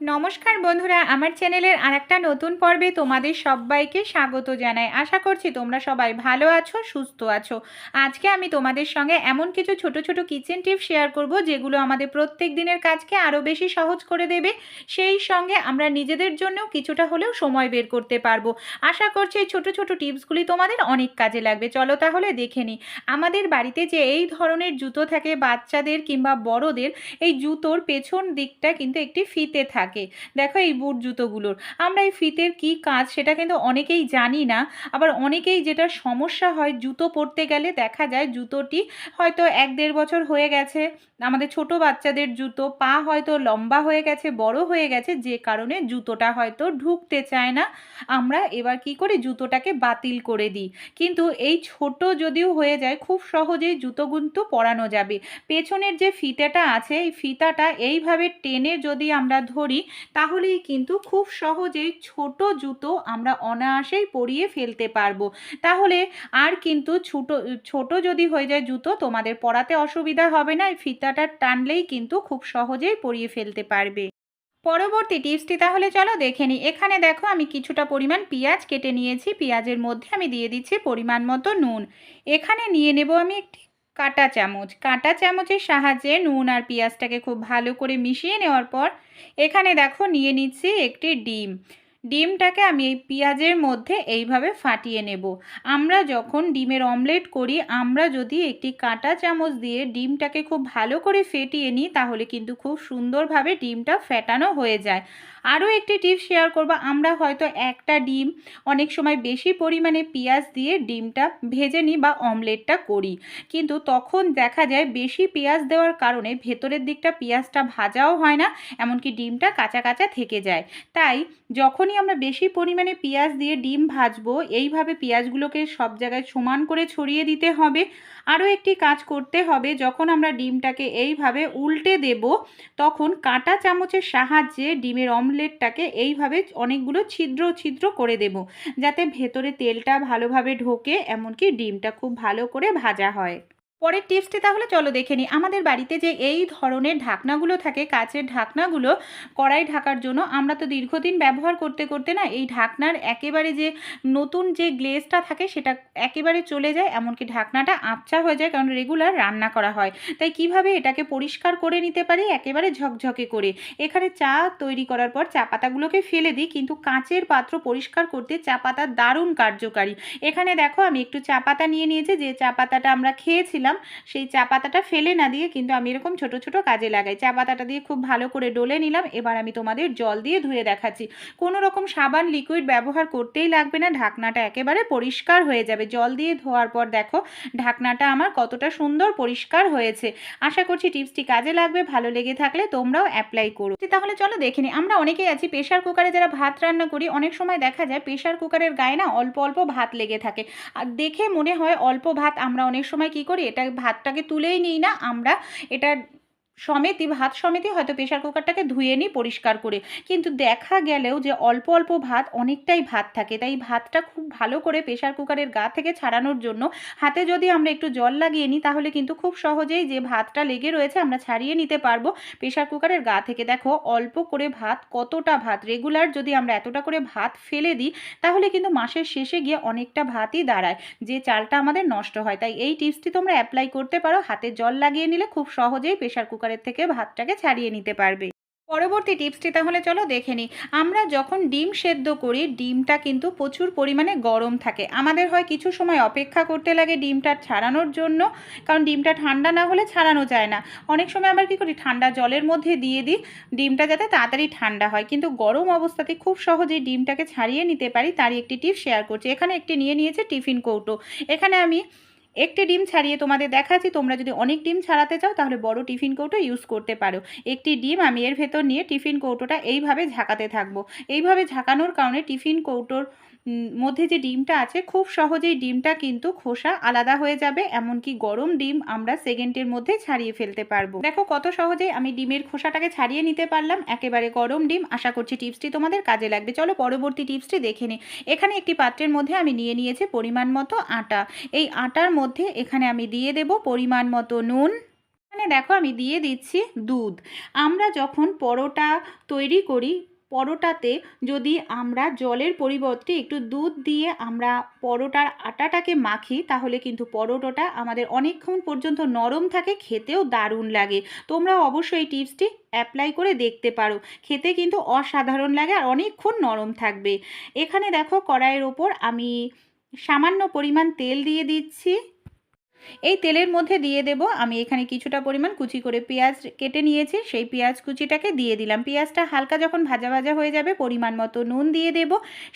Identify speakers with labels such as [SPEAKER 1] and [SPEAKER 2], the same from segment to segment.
[SPEAKER 1] নমস্কার বন্ধুরা, আমার চ্যানেলের আরেকটা নতুন পর্বে তোমাদের সবাইকে স্বাগত জানাই। আশা করছি তোমরা সবাই ভালো আছো, সুস্থ আছো। আজকে আমি তোমাদের সঙ্গে এমন কিছু ছোট ছোট কিচেন টিপ শেয়ার করব, যেগুলো আমাদের প্রত্যেক দিনের কাজকে আরও বেশি সহজ করে দেবে। সেই সঙ্গে আমরা নিজেদের জন্যও কিছুটা হলেও সময় বের করতে পারব। আশা করছি এই ছোটো ছোটো টিপসগুলি তোমাদের অনেক কাজে লাগবে। চলো তাহলে দেখে নিই। আমাদের বাড়িতে যে এই ধরনের জুতো থাকে বাচ্চাদের কিংবা বড়দের, এই জুতোর পেছন দিকটা কিন্তু একটি ফিতে থাকে। দেখো এই বুট জুতোগুলোর। আমরা এই ফিতের কি কাজ সেটা কিন্তু অনেকেই জানি না। আবার অনেকেই যেটা সমস্যা হয়, জুতো পরতে গেলে দেখা যায় জুতোটি হয়তো এক দেড় বছর হয়ে গেছে। আমাদের ছোট বাচ্চাদের জুতো পা হয়তো লম্বা হয়ে গেছে, বড় হয়ে গেছে, যে কারণে জুতোটা হয়তো ঢুকতে চায় না। আমরা এবার কি করি, জুতোটাকে বাতিল করে দিই। কিন্তু এই ছোট যদিও হয়ে যায়, খুব সহজেই জুতো কিন্তু পরানো যাবে। পেছনের যে ফিতাটা আছে, এই ফিতাটা এইভাবে টেনে যদি আমরা ধরি তাহলেই কিন্তু খুব সহজেই ছোট জুতো আমরা অনায়াসেই পরিয়ে ফেলতে পারব। তাহলে আর কিন্তু ছোট ছোট যদি হয়ে যায় জুতো, তোমাদের পরাতে অসুবিধা হবে না ফিতাটা টানলেই কিন্তু খুব সহজেই পরিয়ে ফেলতে পারবে। পরবর্তী টিপসটি তাহলে চলো দেখে নিই। এখানে দেখো আমি কিছুটা পরিমাণ পেঁয়াজ কেটে নিয়েছি, পেঁয়াজের মধ্যে আমি দিয়ে দিচ্ছি পরিমাণ মতো নুন। এখানে নিয়ে নেব আমি একটি কাঁটা চামচ। কাঁটা চামচের সাহায্যে নুন আর পেঁয়াজটাকে খুব ভালো করে মিশিয়ে নেওয়ার পর এখানে দেখো নিয়ে নিচ্ছি একটি ডিম। ডিমটাকে আমি এই পেঁয়াজের মধ্যে এইভাবে ফাটিয়ে নেব। আমরা যখন ডিমের অমলেট করি, আমরা যদি একটি কাঁটা চামচ দিয়ে ডিমটাকে খুব ভালো করে ফেটিয়ে নিই, তাহলে কিন্তু খুব সুন্দরভাবে ডিমটা ফেটানো হয়ে যায়। আরও একটি টিপস শেয়ার করব। আমরা হয়তো একটা ডিম অনেক সময় বেশি পরিমাণে পেঁয়াজ দিয়ে ডিমটা ভেজে নিই বা অমলেটটা করি। কিন্তু তখন দেখা যায় বেশি পেঁয়াজ দেওয়ার কারণে ভেতরের দিকটা পেঁয়াজটা ভাজাও হয় না, এমনকি ডিমটা কাঁচা কাঁচা থেকে যায়। তাই যখনই আমরা বেশি পরিমাণে পেঁয়াজ দিয়ে ডিম ভাজবো, এইভাবে পেঁয়াজগুলোকে সব জায়গায় সমান করে ছড়িয়ে দিতে হবে। আরও একটি কাজ করতে হবে, যখন আমরা ডিমটাকে এইভাবে উল্টে দেব, তখন কাঁটা চামচের সাহায্যে ডিমের অমলেটটাকে এইভাবে অনেকগুলো ছিদ্র ছিদ্র করে দেব, যাতে ভেতরে তেলটা ভালোভাবে ঢোকে, এমনকি ডিমটা খুব ভালো করে ভাজা হয়। পরের টিপসটি তাহলে চলো দেখে নিই। আমাদের বাড়িতে যে এই ধরনের ঢাকনাগুলো থাকে, কাচের ঢাকনাগুলো কড়াই ঢাকার জন্য, আমরা তো দীর্ঘদিন ব্যবহার করতে করতে না এই ঢাকনার একেবারে যে নতুন যে গ্লেজটা থাকে, সেটা একেবারে চলে যায়, এমনকি ঢাকনাটা আবছা হয়ে যায়, কারণ রেগুলার রান্না করা হয়। তাই কীভাবে এটাকে পরিষ্কার করে নিতে পারি, একেবারে ঝকঝকে করে? এখানে চা তৈরি করার পর চা পাতাগুলোকে ফেলে দিই, কিন্তু কাঁচের পাত্র পরিষ্কার করতে চা পাতা দারুণ কার্যকারী। এখানে দেখো, আমি একটু চা পাতা নিয়ে নিয়েছি, যে চা পাতাটা আমরা খেয়েছিলাম সেই চা পাতাটা ফেলে না দিয়ে কিন্তু আমি এরকম ছোট ছোট কাজে লাগাই। চা পাতাটা দিয়ে খুব ভালো করে ডলে নিলাম। এবার আমি তোমাদের জল দিয়ে ধুয়ে দেখাচ্ছি। কোনো রকম সাবান লিকুইড ব্যবহার করতেই লাগবে না। ঢাকনাটা একেবারে পরিষ্কার হয়ে যাবে। জল দিয়ে ধোয়ার পর দেখো, ঢাকনাটা আমার কতটা সুন্দর পরিষ্কার হয়েছে। আশা করছি টিপসটি কাজে লাগবে, ভালো লেগে থাকলে তোমরাও অ্যাপ্লাই করো। তাহলে চলো দেখে নিই আমরা অনেকেই আছি প্রেশার কুকারে যারা ভাত রান্না করি, অনেক সময় দেখা যায় প্রেশার কুকারের গায়ে না অল্প অল্প ভাত লেগে থাকে। আর দেখে মনে হয় অল্প ভাত আমরা অনেক সময় কি করি এটা ভাতটাকে তুলেই নিই না আমরা এটা সমেতই ভাত সমেতই হয়তো প্রেশার কুকারটাকে ধুয়ে নিই পরিষ্কার করে। কিন্তু দেখা গেলেও যে অল্প অল্প ভাত, অনেকটাই ভাত থাকে। তাই ভাতটা খুব ভালো করে প্রেশার কুকারের গা থেকে ছাড়ানোর জন্য হাতে যদি আমরা একটু জল লাগিয়ে নিই, তাহলে কিন্তু খুব সহজেই যে ভাতটা লেগে রয়েছে আমরা ছাড়িয়ে নিতে পারব প্রেশার কুকারের গা থেকে। দেখো, অল্প করে ভাত, কতটা ভাত? রেগুলার যদি আমরা এতটা করে ভাত ফেলে দিই, তাহলে কিন্তু মাসের শেষে গিয়ে অনেকটা ভাতই দাঁড়ায়, যে চালটা আমাদের নষ্ট হয়। তাই এই টিপসটি তোমরা অ্যাপ্লাই করতে পারো। হাতে জল লাগিয়ে নিলে খুব সহজেই প্রেশার কুকার কুকারের থেকে ভাতটাকে ছাড়িয়ে নিতে পারবে। পরবর্তী টিপসটি তাহলে চলো দেখে নিই। আমরা যখন ডিম সেদ্ধ করি, ডিমটা কিন্তু প্রচুর পরিমাণে গরম থাকে। আমাদের হয় কিছু সময় অপেক্ষা করতে লাগে ডিমটা ছাড়ানোর জন্য, কারণ ডিমটা ঠান্ডা না হলে ছাড়ানো যায় না। অনেক সময় আবার কী করি, ঠান্ডা জলের মধ্যে দিয়ে দিই ডিমটা যাতে তাড়াতাড়ি ঠান্ডা হয়। কিন্তু গরম অবস্থাতে খুব সহজেই ডিমটাকে ছাড়িয়ে নিতে পারি, তারই একটি টিপ শেয়ার করছি। এখানে একটি নিয়ে নিয়েছে টিফিন কৌটো। এখানে আমি একটি ডিম ছাড়িয়ে তোমাদের দেখাচ্ছি, তোমরা যদি অনেক ডিম ছাড়াতে চাও, তাহলে বড় টিফিন কৌটো ইউজ করতে পারো। একটি ডিম আমি এর ভেতর নিয়ে টিফিন কৌটোটা এইভাবে ঝাঁকাতে থাকব। এইভাবে ঝাঁকানোর কারণে টিফিন কৌটোর মধ্যে যে ডিমটা আছে, খুব সহজেই ডিমটা কিন্তু খোসা আলাদা হয়ে যাবে, এমনকি গরম ডিম আমরা সেকেন্ডের মধ্যে ছাড়িয়ে ফেলতে পারব। দেখো কত সহজেই আমি ডিমের খোসাটাকে ছাড়িয়ে নিতে পারলাম, একেবারে গরম ডিম। আশা করছি টিপসটি তোমাদের কাজে লাগবে। চলো পরবর্তী টিপসটি দেখে নিই এখানে একটি পাত্রের মধ্যে আমি নিয়ে নিয়েছি পরিমাণ মতো আটা। এই আটার মধ্যে এখানে আমি দিয়ে দেব পরিমাণ মতো নুন। এখানে দেখো আমি দিয়ে দিচ্ছি দুধ। আমরা যখন পরোটা তৈরি করি, পরোটাতে যদি আমরা জলের পরিবর্তে একটু দুধ দিয়ে আমরা পরোটার আটাটাকে মাখি, তাহলে কিন্তু পরোটাটা আমাদের অনেকক্ষণ পর্যন্ত নরম থাকে, খেতেও দারুণ লাগে। তোমরা অবশ্যই টিপসটি অ্যাপ্লাই করে দেখতে পারো। খেতে কিন্তু অসাধারণ লাগে আর অনেকক্ষণ নরম থাকবে। এখানে দেখো কড়াইয়ের ওপর আমি সামান্য পরিমাণ তেল দিয়ে দিচ্ছি। এই তেলের মধ্যে দিয়ে দেব, আমি এখানে কিছুটা পরিমাণ কুচি করে পেঁয়াজ কেটে নিয়েছি, সেই পেঁয়াজ কুচিটাকে দিয়ে দিলাম। পেঁয়াজটা হালকা যখন ভাজা ভাজা হয়ে যাবে, পরিমাণ মতো নুন দিয়ে দেব,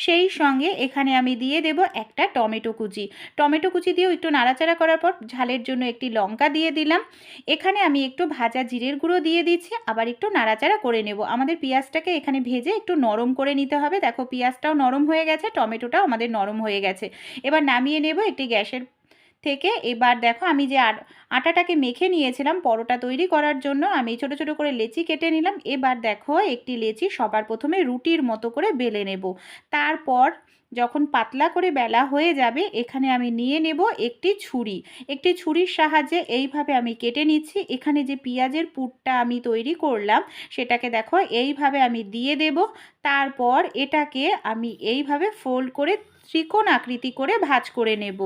[SPEAKER 1] সেই সঙ্গে এখানে আমি দিয়ে দেব একটা টমেটো কুচি। টমেটো কুচি দিয়েও একটু নাড়াচাড়া করার পর ঝালের জন্য একটি লঙ্কা দিয়ে দিলাম। এখানে আমি একটু ভাজা জিরের গুঁড়ো দিয়ে দিচ্ছি, আবার একটু নাড়াচাড়া করে নেব। আমাদের পেঁয়াজটাকে এখানে ভেজে একটু নরম করে নিতে হবে। দেখো, পেঁয়াজটাও নরম হয়ে গেছে, টমেটোটাও আমাদের নরম হয়ে গেছে। এবার নামিয়ে নেব একটি গ্যাসের থেকে এবার দেখো আমি যে আটাটাকে মেখে নিয়েছিলাম পরোটা তৈরি করার জন্য, আমি ছোট ছোট করে লেচি কেটে নিলাম। এবার দেখো একটি লেচি সবার প্রথমে রুটির মতো করে বেলে নেব। তারপর যখন পাতলা করে বেলা হয়ে যাবে, এখানে আমি নিয়ে নেব একটি ছুরি। একটি ছুরির সাহায্যে এইভাবে আমি কেটে নিচ্ছি। এখানে যে পেঁয়াজের পুরটা আমি তৈরি করলাম, সেটাকে দেখো এইভাবে আমি দিয়ে দেব। তারপর এটাকে আমি এইভাবে ফোল্ড করে ত্রিকোণ আকৃতি করে ভাজ করে নেব।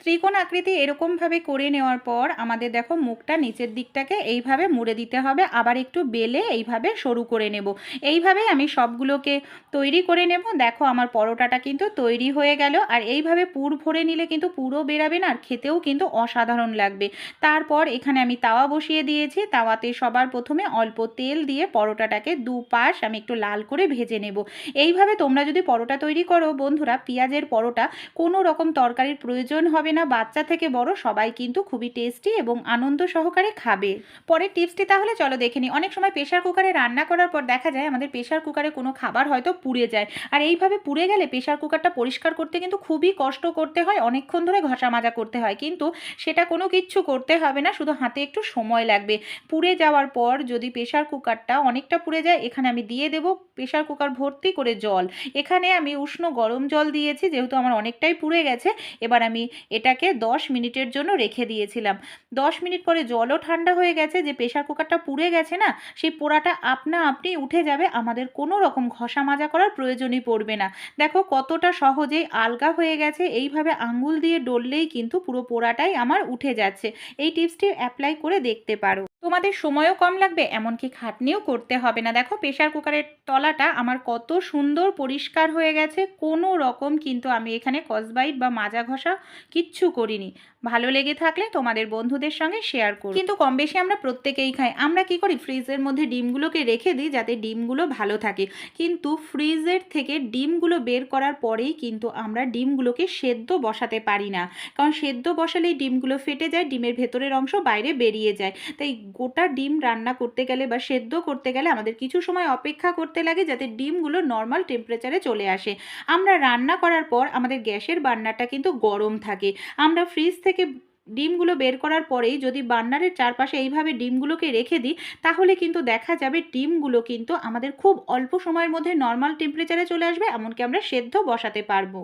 [SPEAKER 1] ত্রিকোণ আকৃতি এরকমভাবে করে নেওয়ার পর আমাদের দেখো মুখটা নিচের দিকটাকে এইভাবে মুড়ে দিতে হবে, আবার একটু বেলে এইভাবে সরু করে নেব। এইভাবেই আমি সবগুলোকে তৈরি করে নেব। দেখো আমার পরোটাটা কিন্তু তৈরি হয়ে গেল, আর এইভাবে পুর ভরে নিলে কিন্তু পুরো বেরাবে না, আর খেতেও কিন্তু অসাধারণ লাগবে। তারপর এখানে আমি তাওয়া বসিয়ে দিয়েছি, তাওয়াতে সবার প্রথমে অল্প তেল দিয়ে পরোটাটাকে দু পাশ আমি একটু লাল করে ভেজে নেব। এইভাবে তোমরা যদি পরোটা তৈরি করো, বন্ধুরা, পেঁয়াজের পরোটা কোনো রকম তরকারির প্রয়োজন হবে হবে না বাচ্চা থেকে বড়, সবাই কিন্তু খুবই টেস্টি এবং আনন্দ সহকারে খাবে। পরের টিপসটি তাহলে চলো দেখে নিই। অনেক সময় প্রেশার কুকারে রান্না করার পর দেখা যায় আমাদের প্রেশার কুকারে কোনো খাবার হয়তো পুড়ে যায়। আর এইভাবে পুড়ে গেলে প্রেশার কুকারটা পরিষ্কার করতে কিন্তু খুবই কষ্ট করতে হয়, অনেকক্ষণ ধরে ঘষা মাজা করতে হয়। কিন্তু সেটা কোনো কিচ্ছু করতে হবে না, শুধু হাতে একটু সময় লাগবে। পুড়ে যাওয়ার পর যদি প্রেশার কুকারটা অনেকটা পুড়ে যায়, এখানে আমি দিয়ে দেব প্রেশার কুকার ভর্তি করে জল। এখানে আমি উষ্ণ গরম জল দিয়েছি, যেহেতু আমার অনেকটাই পুড়ে গেছে। এবার আমি এটাকে 10 মিনিটের জন্য রেখে দিয়েছিলাম। 10 মিনিট পরে জলও ঠান্ডা হয়ে গেছে, যে প্রেশার কুকারটা পুড়ে গেছে না, সেই পোড়াটা আপনা আপনি উঠে যাবে, আমাদের কোনো রকম ঘষা মাজা করার প্রয়োজনই পড়বে না। দেখো কতটা সহজেই আলগা হয়ে গেছে, এইভাবে আঙ্গুল দিয়ে ডললেই কিন্তু পুরো পোড়াটাই আমার উঠে যাচ্ছে। এই টিপসটি অ্যাপ্লাই করে দেখতে পারো। তোমাদের সময়ও কম লাগবে, এমনকি খাটনিও করতে হবে না। দেখো প্রেশার কুকারের তলাটা আমার কত সুন্দর পরিষ্কার হয়ে গেছে, কোনো রকম কিন্তু আমি এখানে কসবাইট বা মাজা ঘষা কিচ্ছু করিনি। ভালো লেগে থাকলে তোমাদের বন্ধুদের সঙ্গে শেয়ার করো। কিন্তু কম বেশি আমরা প্রত্যেকেই খাই। আমরা কি করি? ফ্রিজের মধ্যে ডিমগুলোকে রেখে দিই যাতে ডিমগুলো ভালো থাকে। কিন্তু ফ্রিজের থেকে ডিমগুলো বের করার পরেই কিন্তু আমরা ডিমগুলোকে সেদ্ধ বসাতে পারি না। কারণ সেদ্ধ বসালেই ডিমগুলো ফেটে যায়, ডিমের ভেতরের অংশ বাইরে বেরিয়ে যায়। তাই গোটা ডিম রান্না করতে গেলে বা সেদ্ধ করতে গেলে আমাদের কিছু সময় অপেক্ষা করতে লাগে যাতে ডিমগুলো নর্মাল টেম্পারেচারে চলে আসে। আমরা রান্না করার পর আমাদের গ্যাসের বান্নারটা কিন্তু গরম থাকে। আমরা ফ্রিজ থেকে ডিমগুলো বের করার পরেই যদি বান্নারের চারপাশে এইভাবে ডিমগুলোকে রেখে দিই, তাহলে কিন্তু দেখা যাবে ডিমগুলো কিন্তু আমাদের খুব অল্প সময়ের মধ্যে নর্মাল টেম্পারেচারে চলে আসবে, এমনকি আমরা সেদ্ধ বসাতে পারব।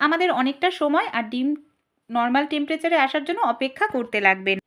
[SPEAKER 1] আমাদের অনেকটা সময় আর ডিম নর্মাল টেম্পারেচারে আসার জন্য অপেক্ষা করতে লাগবে।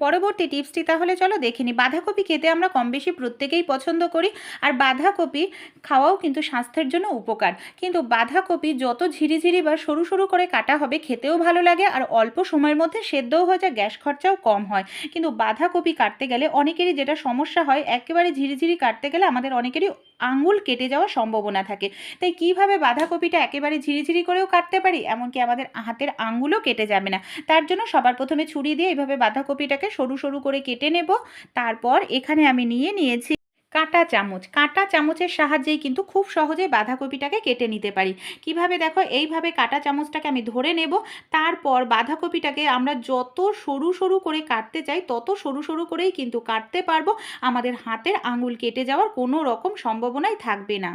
[SPEAKER 1] পরবর্তী টিপসটি তাহলে চলো দেখে নিই। বাঁধাকপি খেতে আমরা কম বেশি প্রত্যেকেই পছন্দ করি আর বাঁধাকপি খাওয়াও কিন্তু স্বাস্থ্যের জন্য উপকার। কিন্তু বাঁধাকপি যত ঝিরিঝিরি বা সরু সরু করে কাটা হবে খেতেও ভালো লাগে আর অল্প সময়ের মধ্যে সেদ্ধও হয়ে যায়, গ্যাস খরচাও কম হয়। কিন্তু বাঁধাকপি কাটতে গেলে অনেকেরই যেটা সমস্যা হয়, একেবারে ঝিরিঝিরি কাটতে গেলে আমাদের অনেকেরই আঙুল কেটে যাওয়ার সম্ভাবনা থাকে। তাই কীভাবে বাঁধাকপিটা একেবারে ঝিরিঝিরি করেও কাটতে পারি, এমনকি আমাদের হাতের আঙুলও কেটে যাবে না। তার জন্য সবার প্রথমে ছুরি দিয়ে এভাবে বাঁধাকপিটাকে সরু সরু করে কেটে নেব। তারপর এখানে আমি নিয়ে নিয়েছি কাঁটা চামচ। কাঁটা চামচের সাহায্যেই কিন্তু খুব সহজেই বাঁধাকপিটাকে কেটে নিতে পারি। কীভাবে দেখো, এইভাবে কাঁটা চামচটাকে আমি ধরে নেব, তারপর বাঁধাকপিটাকে আমরা যত সরু সরু করে কাটতে চাই, তত সরু সরু করেই কিন্তু কাটতে পারব। আমাদের হাতের আঙুল কেটে যাওয়ার কোনো রকম সম্ভাবনাই থাকবে না।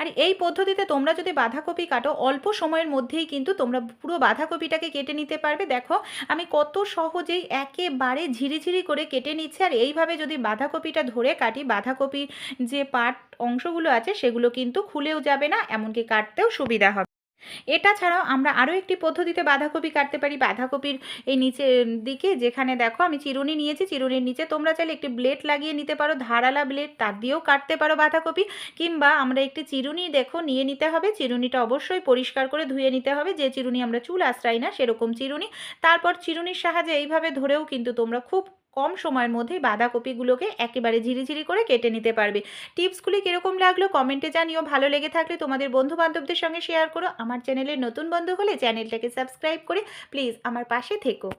[SPEAKER 1] আর এই পদ্ধতিতে তোমরা যদি বাঁধাকপি কাটো, অল্প সময়ের মধ্যেই কিন্তু তোমরা পুরো বাঁধাকপিটাকে কেটে নিতে পারবে। দেখো, আমি কত সহজেই একেবারে ঝিরিঝিরি করে কেটে নিচ্ছি। আর এইভাবে যদি বাঁধাকপিটা ধরে কাটি, বাঁধাকপির যে পাট অংশগুলো আছে, সেগুলো কিন্তু খুলেও যাবে না, এমনকি কাটতেও সুবিধা হবে। এটা ছাড়াও আমরা আরও একটি পদ্ধতিতে বাঁধাকপি কাটতে পারি। বাঁধাকপির এই নিচের দিকে যেখানে দেখো আমি চিরুনি নিয়েছি, চিরুনির নিচে তোমরা চাইলে একটি ব্লেড লাগিয়ে নিতে পারো, ধারালা ব্লেড, তার দিয়েও কাটতে পারো বাঁধাকপি। কিংবা আমরা একটি চিরুনি দেখো, নিয়ে নিতে হবে, চিরুনিটা অবশ্যই পরিষ্কার করে ধুয়ে নিতে হবে, যে চিরুনি আমরা চুল আশ্রাই না সেরকম চিরুনি। তারপর চিরুনির সাহায্যে এইভাবে ধরেও কিন্তু তোমরা খুব কম সময়ের মধ্যেই বাঁধাকপিগুলোকে একেবারে ঝিরিঝিরি করে কেটে নিতে পারবে। টিপসগুলি কীরকম লাগল কমেন্টে জানিও। ভালো লেগে থাকলে তোমাদের বন্ধু বান্ধবদের সঙ্গে শেয়ার করো। আমার চ্যানেলের নতুন বন্ধু হলে চ্যানেলটাকে সাবস্ক্রাইব করে প্লিজ আমার পাশে থেকো।